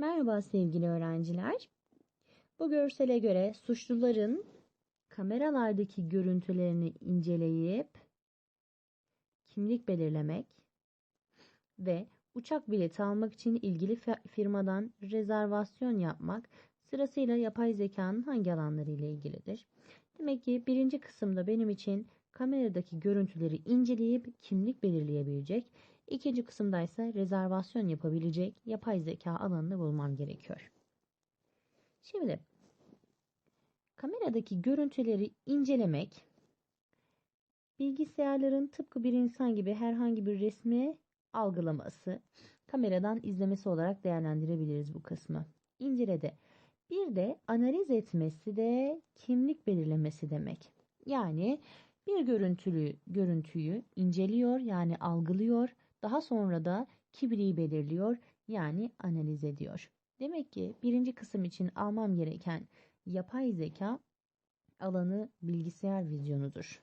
Merhaba sevgili öğrenciler. Bu görsele göre suçluların kameralardaki görüntülerini inceleyip kimlik belirlemek ve uçak bileti almak için ilgili firmadan rezervasyon yapmak sırasıyla yapay zekanın hangi alanları ile ilgilidir? Demek ki birinci kısımda benim için kameradaki görüntüleri inceleyip kimlik belirleyebilecek, İkinci kısımda ise rezervasyon yapabilecek yapay zeka alanını bulmam gerekiyor. Şimdi kameradaki görüntüleri incelemek bilgisayarların tıpkı bir insan gibi herhangi bir resmi algılaması, kameradan izlemesi olarak değerlendirebiliriz bu kısmı. İncelede. Bir de analiz etmesi de kimlik belirlemesi demek. Yani bir görüntülü görüntüyü inceliyor yani algılıyor daha sonra da kibriyi belirliyor yani analiz ediyor. Demek ki birinci kısım için almam gereken yapay zeka alanı bilgisayar vizyonudur.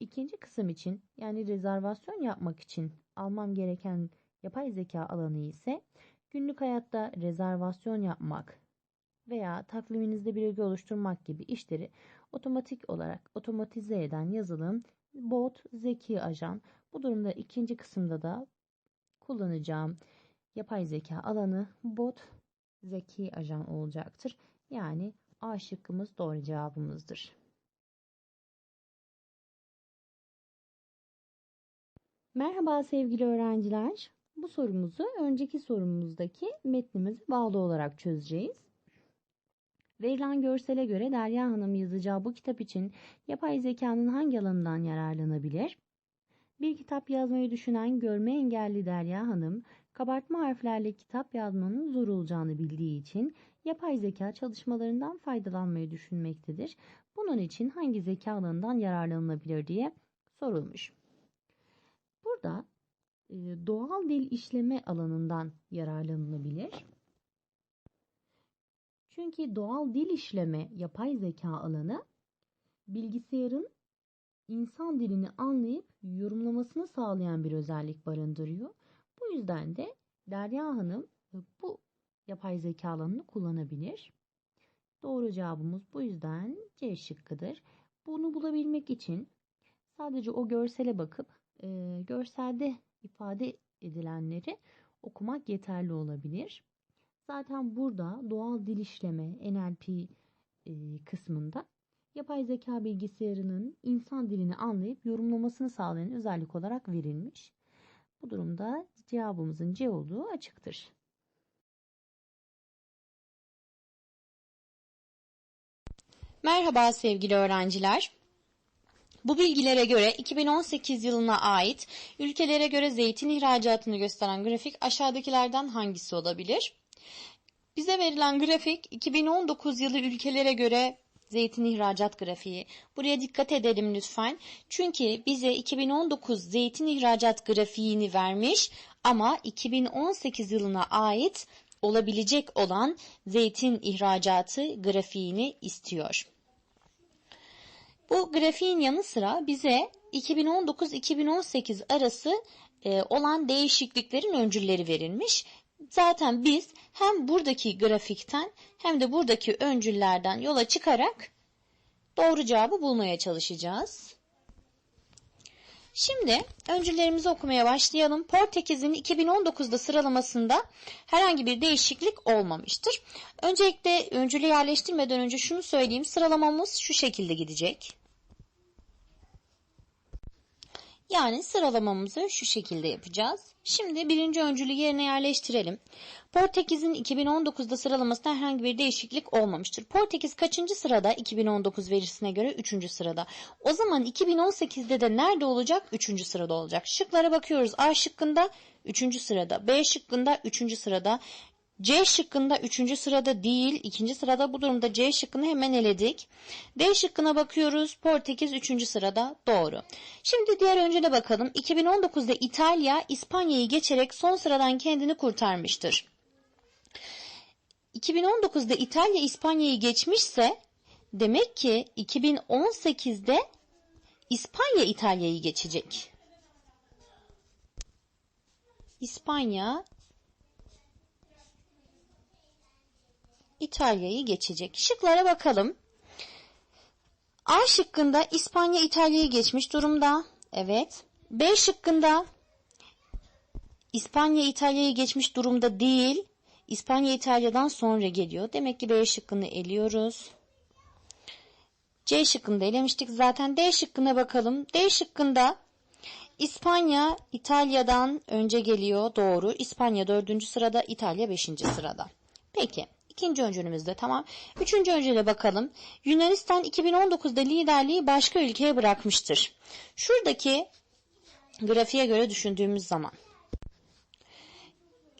İkinci kısım için yani rezervasyon yapmak için almam gereken yapay zeka alanı ise günlük hayatta rezervasyon yapmak veya takviminizde bilgi oluşturmak gibi işleri otomatik olarak otomatize eden yazılım bot, zeki ajan. Bu durumda ikinci kısımda da kullanacağım yapay zeka alanı bot, zeki ajan olacaktır. Yani A şıkkımız doğru cevabımızdır. Merhaba sevgili öğrenciler. Bu sorumuzu önceki sorumuzdaki metnimize bağlı olarak çözeceğiz. Verilen görsele göre Derya Hanım yazacağı bu kitap için yapay zekanın hangi alanından yararlanabilir? Bir kitap yazmayı düşünen görme engelli Derya Hanım, kabartma harflerle kitap yazmanın zor olacağını bildiği için yapay zeka çalışmalarından faydalanmayı düşünmektedir. Bunun için hangi zeka alanından yararlanılabilir diye sorulmuş. Burada doğal dil işleme alanından yararlanılabilir. Çünkü doğal dil işleme yapay zeka alanı bilgisayarın insan dilini anlayıp yorumlamasını sağlayan bir özellik barındırıyor. Bu yüzden de Derya Hanım bu yapay zeka alanını kullanabilir. Doğru cevabımız bu yüzden C şıkkıdır. Bunu bulabilmek için sadece o görsele bakıp e, görselde ifade edilenleri okumak yeterli olabilir. Zaten burada doğal dil işleme NLP e, kısmında yapay zeka bilgisayarının insan dilini anlayıp yorumlamasını sağlayan özellik olarak verilmiş. Bu durumda cevabımızın C olduğu açıktır. Merhaba sevgili öğrenciler. Bu bilgilere göre 2018 yılına ait ülkelere göre zeytin ihracatını gösteren grafik aşağıdakilerden hangisi olabilir? Bize verilen grafik 2019 yılı ülkelere göre zeytin ihracat grafiği. Buraya dikkat edelim lütfen. Çünkü bize 2019 zeytin ihracat grafiğini vermiş ama 2018 yılına ait olabilecek olan zeytin ihracatı grafiğini istiyor. Bu grafiğin yanı sıra bize 2019-2018 arası e, olan değişikliklerin öncülleri verilmiş. Zaten biz hem buradaki grafikten hem de buradaki öncüllerden yola çıkarak doğru cevabı bulmaya çalışacağız. Şimdi öncüllerimizi okumaya başlayalım. Portekiz'in 2019'da sıralamasında herhangi bir değişiklik olmamıştır. Öncelikle öncülü yerleştirmeden önce şunu söyleyeyim. Sıralamamız şu şekilde gidecek. Yani sıralamamızı şu şekilde yapacağız. Şimdi birinci öncülü yerine yerleştirelim. Portekiz'in 2019'da sıralamasında herhangi bir değişiklik olmamıştır. Portekiz kaçıncı sırada? 2019 verisine göre 3. sırada. O zaman 2018'de de nerede olacak? 3. sırada olacak. Şıklara bakıyoruz. A şıkkında 3. sırada, B şıkkında 3. sırada, C şıkkında 3. sırada değil, 2. sırada bu durumda C şıkkını hemen eledik. D şıkkına bakıyoruz. Portekiz 3. sırada doğru. Şimdi diğer öncüne bakalım. 2019'da İtalya İspanya'yı geçerek son sıradan kendini kurtarmıştır. 2019'da İtalya İspanya'yı geçmişse demek ki 2018'de İspanya İtalya'yı geçecek. İspanya İtalya'yı geçecek. Şıklara bakalım. A şıkkında İspanya İtalya'yı geçmiş durumda. Evet. B şıkkında İspanya İtalya'yı geçmiş durumda değil. İspanya İtalya'dan sonra geliyor. Demek ki B şıkkını eliyoruz. C şıkkını da elemiştik zaten. D şıkkına bakalım. D şıkkında İspanya İtalya'dan önce geliyor. Doğru. İspanya dördüncü sırada, İtalya beşinci sırada. Peki. İkinci öncülümüzde tamam. Üçüncü öncüle bakalım. Yunanistan 2019'da liderliği başka ülkeye bırakmıştır. Şuradaki grafiğe göre düşündüğümüz zaman.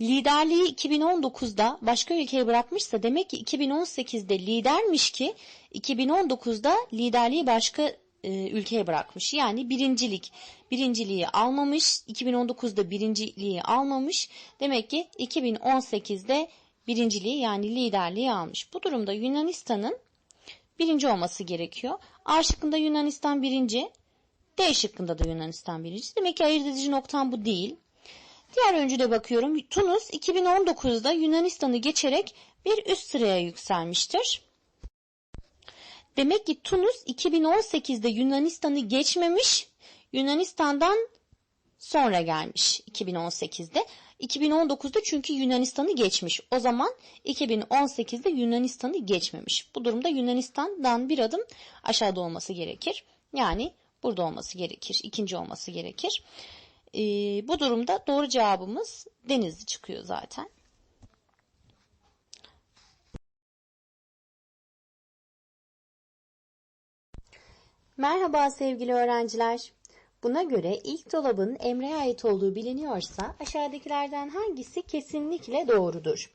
Liderliği 2019'da başka ülkeye bırakmışsa demek ki 2018'de lidermiş ki 2019'da liderliği başka e, ülkeye bırakmış. Yani birincilik, birinciliği almamış, 2019'da birinciliği almamış. Demek ki 2018'de birinciliği yani liderliği almış. Bu durumda Yunanistan'ın birinci olması gerekiyor. A şıkkında Yunanistan birinci, D şıkkında da Yunanistan birinci. Demek ki ayırt edici noktam bu değil. Diğer öncüde bakıyorum. Tunus 2019'da Yunanistan'ı geçerek bir üst sıraya yükselmiştir. Demek ki Tunus 2018'de Yunanistan'ı geçmemiş, Yunanistan'dan sonra gelmiş 2018'de. 2019'da çünkü Yunanistan'ı geçmiş. O zaman 2018'de Yunanistan'ı geçmemiş. Bu durumda Yunanistan'dan bir adım aşağıda olması gerekir. Yani burada olması gerekir. ikinci olması gerekir. Ee, bu durumda doğru cevabımız Denizli çıkıyor zaten. Merhaba sevgili öğrenciler. Buna göre ilk dolabın Emre'ye ait olduğu biliniyorsa aşağıdakilerden hangisi kesinlikle doğrudur?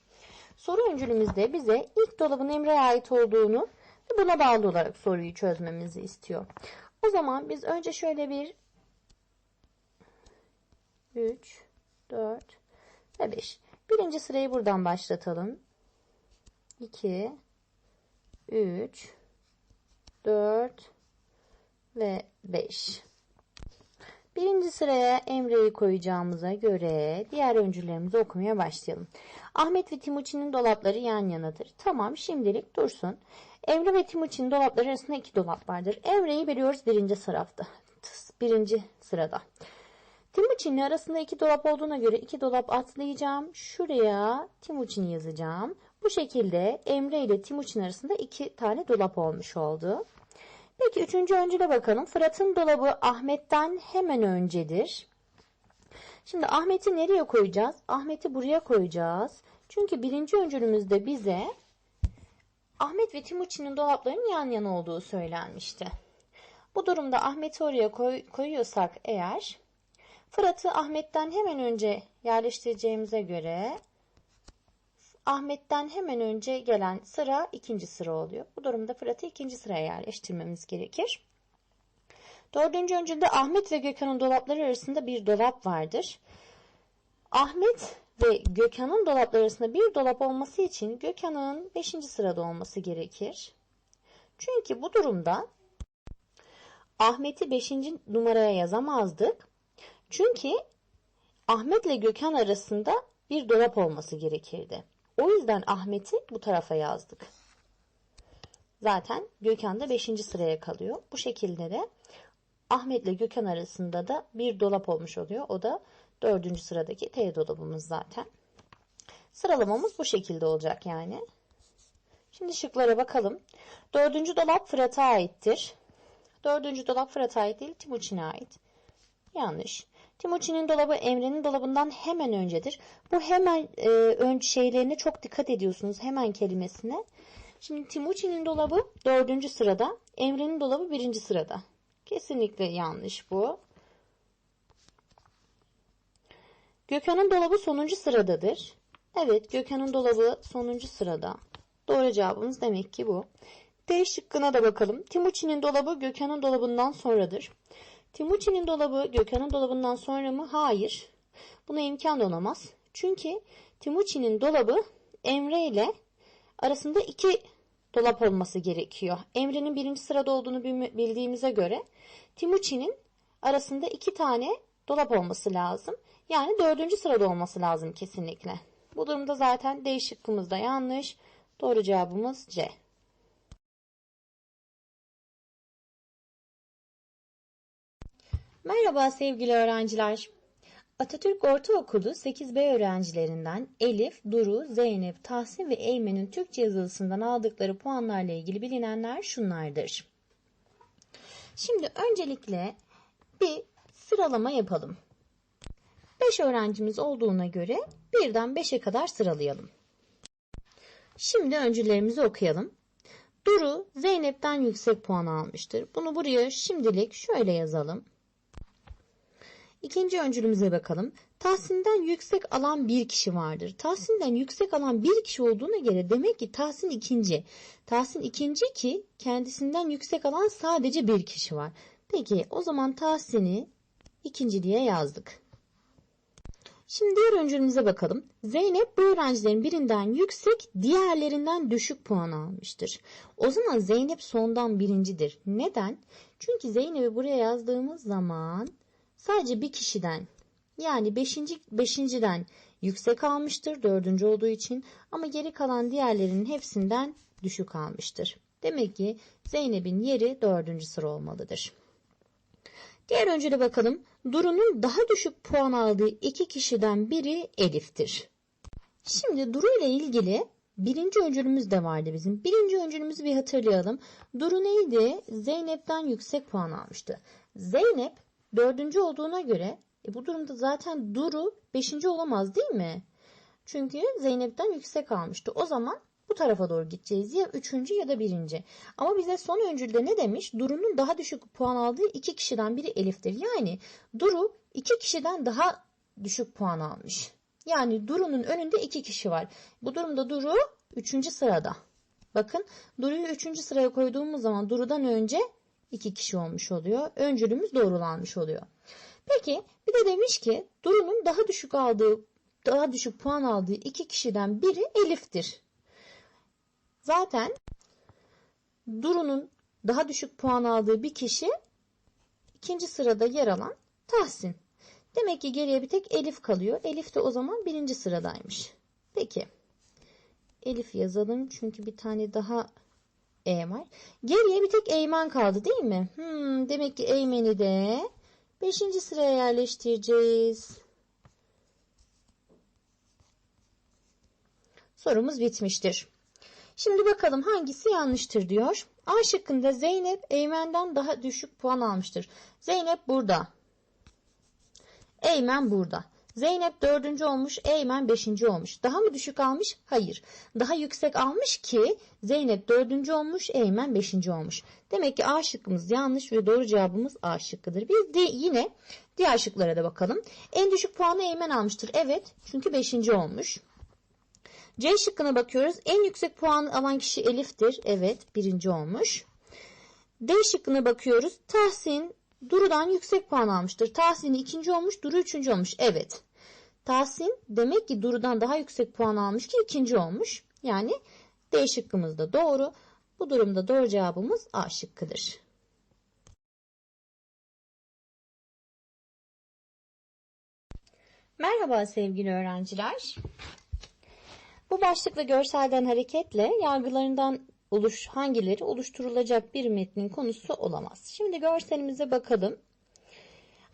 Soru öncülümüzde bize ilk dolabın Emre'ye ait olduğunu ve buna bağlı olarak soruyu çözmemizi istiyor. O zaman biz önce şöyle bir 3, 4 ve 5. Birinci sırayı buradan başlatalım. 2, 3, 4 ve 5. Birinci sıraya Emre'yi koyacağımıza göre diğer öncülerimizi okumaya başlayalım. Ahmet ve Timuçin'in dolapları yan yanadır. Tamam şimdilik dursun. Emre ve Timuçin'in dolapları arasında iki dolap vardır. Emre'yi veriyoruz birinci sırada. Birinci sırada. Timuçin'le arasında iki dolap olduğuna göre iki dolap atlayacağım. Şuraya Timuçin yazacağım. Bu şekilde Emre ile Timuçin arasında iki tane dolap olmuş oldu. Peki üçüncü öncüle bakalım. Fırat'ın dolabı Ahmet'ten hemen öncedir. Şimdi Ahmet'i nereye koyacağız? Ahmet'i buraya koyacağız. Çünkü birinci öncülümüzde bize Ahmet ve Timuçin'in dolaplarının yan yana olduğu söylenmişti. Bu durumda Ahmet'i oraya koy, koyuyorsak eğer Fırat'ı Ahmet'ten hemen önce yerleştireceğimize göre Ahmet'ten hemen önce gelen sıra ikinci sıra oluyor. Bu durumda Fırat'ı ikinci sıraya yerleştirmemiz gerekir. Dördüncü öncülde Ahmet ve Gökhan'ın dolapları arasında bir dolap vardır. Ahmet ve Gökhan'ın dolapları arasında bir dolap olması için Gökhan'ın beşinci sırada olması gerekir. Çünkü bu durumda Ahmet'i beşinci numaraya yazamazdık. Çünkü Ahmet ile Gökhan arasında bir dolap olması gerekirdi. O yüzden Ahmet'i bu tarafa yazdık. Zaten Gökhan da 5. sıraya kalıyor. Bu şekilde de Ahmet ile Gökhan arasında da bir dolap olmuş oluyor. O da 4. sıradaki T dolabımız zaten. Sıralamamız bu şekilde olacak yani. Şimdi şıklara bakalım. Dördüncü dolap Fırat'a aittir. Dördüncü dolap Fırat'a ait değil, Timuçin'e ait. Yanlış. Timuçin'in dolabı Emre'nin dolabından hemen öncedir. Bu hemen e, ön şeylerine çok dikkat ediyorsunuz. Hemen kelimesine. Şimdi Timuçin'in dolabı dördüncü sırada. Emre'nin dolabı birinci sırada. Kesinlikle yanlış bu. Gökhan'ın dolabı sonuncu sıradadır. Evet Gökhan'ın dolabı sonuncu sırada. Doğru cevabımız demek ki bu. D şıkkına da bakalım. Timuçin'in dolabı Gökhan'ın dolabından sonradır. Timuçin'in dolabı Gökhan'ın dolabından sonra mı? Hayır. Buna imkan da olamaz. Çünkü Timuçin'in dolabı Emre ile arasında iki dolap olması gerekiyor. Emre'nin birinci sırada olduğunu bildiğimize göre Timuçin'in arasında iki tane dolap olması lazım. Yani dördüncü sırada olması lazım kesinlikle. Bu durumda zaten D şıkkımız da yanlış. Doğru cevabımız C. Merhaba sevgili öğrenciler. Atatürk Ortaokulu 8B öğrencilerinden Elif, Duru, Zeynep, Tahsin ve Eymen'in Türkçe yazılısından aldıkları puanlarla ilgili bilinenler şunlardır. Şimdi öncelikle bir sıralama yapalım. 5 öğrencimiz olduğuna göre birden 5'e kadar sıralayalım. Şimdi öncülerimizi okuyalım. Duru Zeynep'ten yüksek puan almıştır. Bunu buraya şimdilik şöyle yazalım. İkinci öncülümüze bakalım. Tahsin'den yüksek alan bir kişi vardır. Tahsin'den yüksek alan bir kişi olduğuna göre demek ki Tahsin ikinci. Tahsin ikinci ki kendisinden yüksek alan sadece bir kişi var. Peki o zaman Tahsin'i ikinci diye yazdık. Şimdi diğer öncülümüze bakalım. Zeynep bu öğrencilerin birinden yüksek, diğerlerinden düşük puan almıştır. O zaman Zeynep sondan birincidir. Neden? Çünkü Zeynep'i buraya yazdığımız zaman sadece bir kişiden yani beşinci, beşinciden yüksek almıştır dördüncü olduğu için ama geri kalan diğerlerinin hepsinden düşük almıştır. Demek ki Zeynep'in yeri dördüncü sıra olmalıdır. Diğer öncüle bakalım. Duru'nun daha düşük puan aldığı iki kişiden biri Elif'tir. Şimdi Duru ile ilgili birinci öncülümüz de vardı bizim. Birinci öncülümüzü bir hatırlayalım. Duru neydi? Zeynep'ten yüksek puan almıştı. Zeynep dördüncü olduğuna göre e bu durumda zaten Duru beşinci olamaz değil mi? Çünkü Zeynep'ten yüksek almıştı. O zaman bu tarafa doğru gideceğiz. Ya üçüncü ya da birinci. Ama bize son öncülde ne demiş? Duru'nun daha düşük puan aldığı iki kişiden biri Elif'tir. Yani Duru iki kişiden daha düşük puan almış. Yani Duru'nun önünde iki kişi var. Bu durumda Duru üçüncü sırada. Bakın Duru'yu üçüncü sıraya koyduğumuz zaman Duru'dan önce iki kişi olmuş oluyor. Öncülümüz doğrulanmış oluyor. Peki bir de demiş ki Duru'nun daha düşük aldığı daha düşük puan aldığı iki kişiden biri Elif'tir. Zaten Duru'nun daha düşük puan aldığı bir kişi ikinci sırada yer alan Tahsin. Demek ki geriye bir tek Elif kalıyor. Elif de o zaman birinci sıradaymış. Peki. Elif yazalım çünkü bir tane daha E var. Geriye bir tek Eymen kaldı değil mi? Hmm, demek ki Eymen'i de beşinci sıraya yerleştireceğiz. Sorumuz bitmiştir. Şimdi bakalım hangisi yanlıştır diyor. A şıkkında Zeynep Eymen'den daha düşük puan almıştır. Zeynep burada. Eymen burada. Zeynep dördüncü olmuş, Eymen beşinci olmuş. Daha mı düşük almış? Hayır. Daha yüksek almış ki Zeynep dördüncü olmuş, Eymen beşinci olmuş. Demek ki A şıkkımız yanlış ve doğru cevabımız A şıkkıdır. Biz de yine diğer şıklara da bakalım. En düşük puanı Eymen almıştır. Evet çünkü beşinci olmuş. C şıkkına bakıyoruz. En yüksek puan alan kişi Elif'tir. Evet birinci olmuş. D şıkkına bakıyoruz. Tahsin Duru'dan yüksek puan almıştır. Tahsin ikinci olmuş, Duru üçüncü olmuş. Evet. Tahsin demek ki Duru'dan daha yüksek puan almış ki ikinci olmuş. Yani D şıkkımız da doğru. Bu durumda doğru cevabımız A şıkkıdır. Merhaba sevgili öğrenciler. Bu başlıkla görselden hareketle yargılarından oluş, hangileri oluşturulacak bir metnin konusu olamaz. Şimdi görselimize bakalım.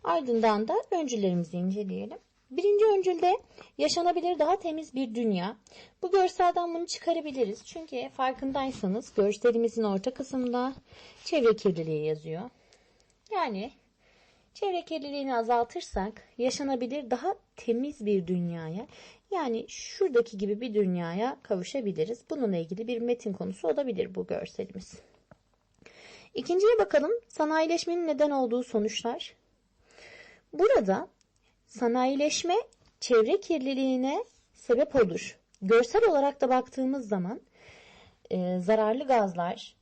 Ardından da öncülerimizi inceleyelim. Birinci öncülde yaşanabilir daha temiz bir dünya. Bu görselden bunu çıkarabiliriz. Çünkü farkındaysanız görselimizin orta kısmında çevre kirliliği yazıyor. Yani çevre kirliliğini azaltırsak yaşanabilir daha temiz bir dünyaya yani şuradaki gibi bir dünyaya kavuşabiliriz. Bununla ilgili bir metin konusu olabilir bu görselimiz. İkinciye bakalım. Sanayileşmenin neden olduğu sonuçlar. Burada sanayileşme çevre kirliliğine sebep olur. Görsel olarak da baktığımız zaman e, zararlı gazlar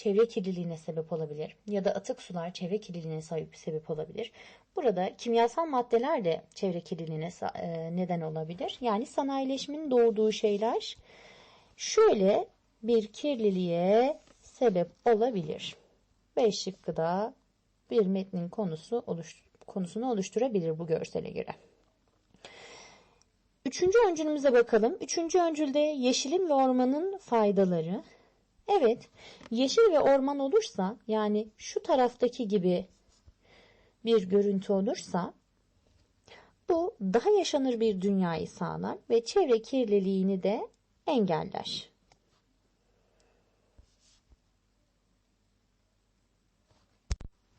çevre kirliliğine sebep olabilir ya da atık sular çevre kirliliğine sebep olabilir. Burada kimyasal maddeler de çevre kirliliğine e, neden olabilir. Yani sanayileşmenin doğduğu şeyler şöyle bir kirliliğe sebep olabilir. B şıkkı da bir metnin konusu oluş, konusunu oluşturabilir bu görsele göre. Üçüncü öncülümüze bakalım. Üçüncü öncülde yeşilin ve ormanın faydaları. Evet, yeşil ve orman olursa yani şu taraftaki gibi bir görüntü olursa bu daha yaşanır bir dünyayı sağlar ve çevre kirliliğini de engeller.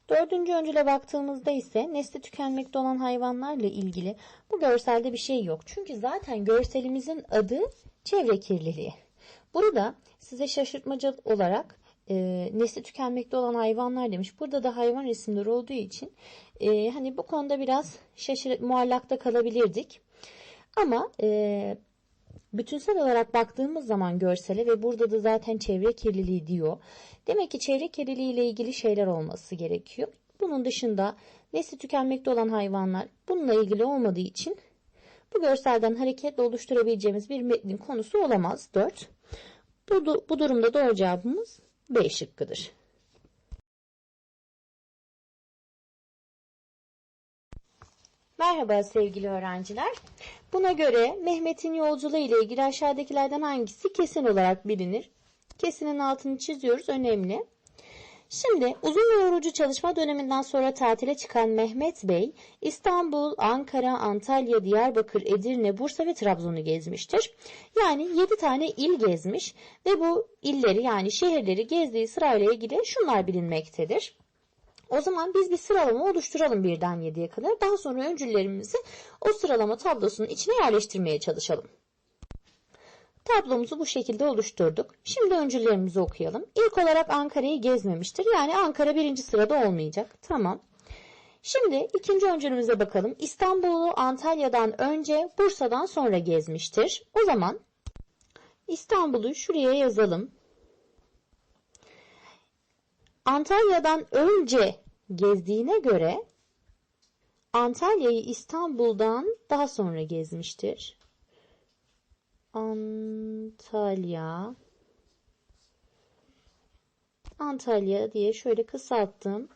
Dördüncü öncüle baktığımızda ise nesli tükenmekte olan hayvanlarla ilgili bu görselde bir şey yok. Çünkü zaten görselimizin adı çevre kirliliği. Burada size şaşırtmaca olarak e, nesli tükenmekte olan hayvanlar demiş. Burada da hayvan resimleri olduğu için e, hani bu konuda biraz şaşır muallakta kalabilirdik. Ama e, bütünsel olarak baktığımız zaman görsele ve burada da zaten çevre kirliliği diyor. Demek ki çevre kirliliği ile ilgili şeyler olması gerekiyor. Bunun dışında nesli tükenmekte olan hayvanlar bununla ilgili olmadığı için bu görselden hareketle oluşturabileceğimiz bir metnin konusu olamaz. 4. Bu, bu durumda doğru cevabımız B şıkkıdır. Merhaba sevgili öğrenciler. Buna göre Mehmet'in yolculuğu ile ilgili aşağıdakilerden hangisi kesin olarak bilinir? Kesinin altını çiziyoruz. Önemli. Şimdi uzun yorucu çalışma döneminden sonra tatile çıkan Mehmet Bey İstanbul, Ankara, Antalya, Diyarbakır, Edirne, Bursa ve Trabzon'u gezmiştir. Yani 7 tane il gezmiş ve bu illeri yani şehirleri gezdiği sırayla ilgili şunlar bilinmektedir. O zaman biz bir sıralama oluşturalım birden 7'ye kadar. Daha sonra öncüllerimizi o sıralama tablosunun içine yerleştirmeye çalışalım. Tablomuzu bu şekilde oluşturduk. Şimdi öncüllerimizi okuyalım. İlk olarak Ankara'yı gezmemiştir. Yani Ankara birinci sırada olmayacak. Tamam. Şimdi ikinci öncülümüze bakalım. İstanbul'u Antalya'dan önce Bursa'dan sonra gezmiştir. O zaman İstanbul'u şuraya yazalım. Antalya'dan önce gezdiğine göre Antalya'yı İstanbul'dan daha sonra gezmiştir. Antalya Antalya diye şöyle kısalttım.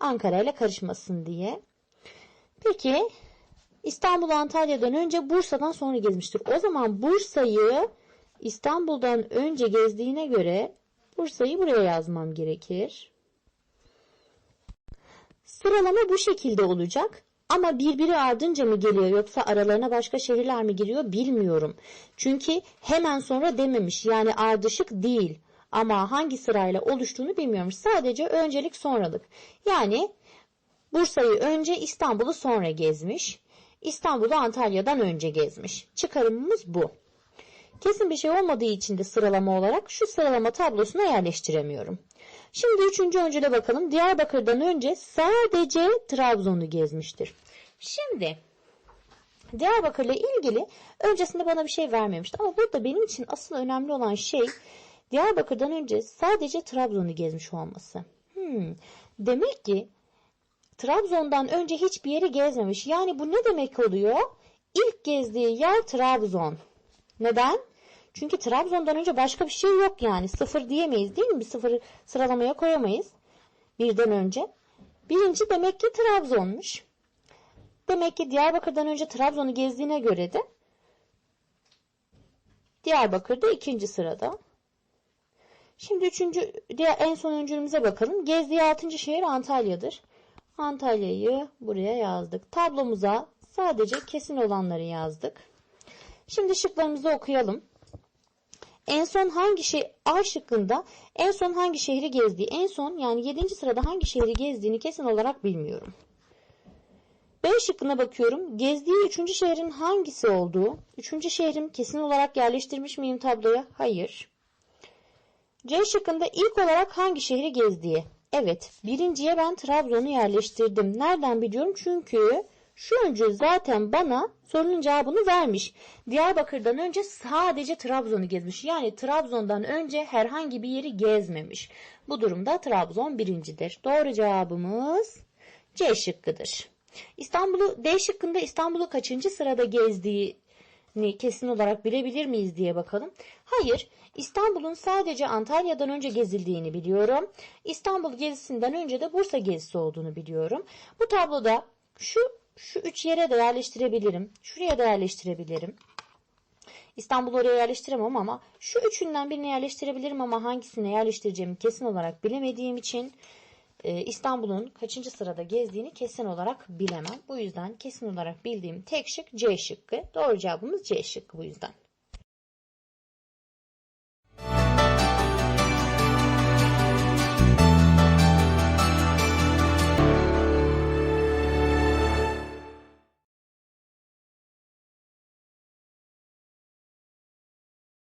Ankara ile karışmasın diye. Peki İstanbul Antalya'dan önce Bursa'dan sonra gezmiştir. O zaman Bursa'yı İstanbul'dan önce gezdiğine göre Bursa'yı buraya yazmam gerekir. Sıralama bu şekilde olacak. Ama birbiri ardınca mı geliyor yoksa aralarına başka şehirler mi giriyor bilmiyorum. Çünkü hemen sonra dememiş yani ardışık değil. Ama hangi sırayla oluştuğunu bilmiyormuş. Sadece öncelik sonralık. Yani Bursa'yı önce İstanbul'u sonra gezmiş. İstanbul'u Antalya'dan önce gezmiş. Çıkarımımız bu. Kesin bir şey olmadığı için de sıralama olarak şu sıralama tablosuna yerleştiremiyorum. Şimdi üçüncü öncüle bakalım. Diyarbakır'dan önce sadece Trabzon'u gezmiştir. Şimdi Diyarbakır'la ilgili öncesinde bana bir şey vermemişti. Ama burada benim için asıl önemli olan şey Diyarbakır'dan önce sadece Trabzon'u gezmiş olması. Hmm, demek ki Trabzon'dan önce hiçbir yeri gezmemiş. Yani bu ne demek oluyor? İlk gezdiği yer Trabzon. Neden? Çünkü Trabzon'dan önce başka bir şey yok yani. Sıfır diyemeyiz değil mi? Bir sıfırı sıralamaya koyamayız. Birden önce. Birinci demek ki Trabzon'muş. Demek ki Diyarbakır'dan önce Trabzon'u gezdiğine göre de Diyarbakır'da ikinci sırada. Şimdi üçüncü, en son öncülümüze bakalım. Gezdiği altıncı şehir Antalya'dır. Antalya'yı buraya yazdık. Tablomuza sadece kesin olanları yazdık. Şimdi şıklarımızı okuyalım. En son hangi şey A şıkkında en son hangi şehri gezdiği en son yani 7. sırada hangi şehri gezdiğini kesin olarak bilmiyorum. B şıkkına bakıyorum. Gezdiği 3. şehrin hangisi olduğu. 3. şehrim kesin olarak yerleştirmiş miyim tabloya? Hayır. C şıkkında ilk olarak hangi şehri gezdiği. Evet birinciye ben Trabzon'u yerleştirdim. Nereden biliyorum? Çünkü şu öncü zaten bana sorunun cevabını vermiş. Diyarbakır'dan önce sadece Trabzon'u gezmiş. Yani Trabzon'dan önce herhangi bir yeri gezmemiş. Bu durumda Trabzon birincidir. Doğru cevabımız C şıkkıdır. İstanbul'u D şıkkında İstanbul'u kaçıncı sırada gezdiğini kesin olarak bilebilir miyiz diye bakalım. Hayır, İstanbul'un sadece Antalya'dan önce gezildiğini biliyorum. İstanbul gezisinden önce de Bursa gezisi olduğunu biliyorum. Bu tabloda şu şu üç yere de yerleştirebilirim. Şuraya da yerleştirebilirim. İstanbul'u oraya yerleştiremem ama şu üçünden birini yerleştirebilirim ama hangisine yerleştireceğimi kesin olarak bilemediğim için e, İstanbul'un kaçıncı sırada gezdiğini kesin olarak bilemem. Bu yüzden kesin olarak bildiğim tek şık C şıkkı. Doğru cevabımız C şıkkı bu yüzden.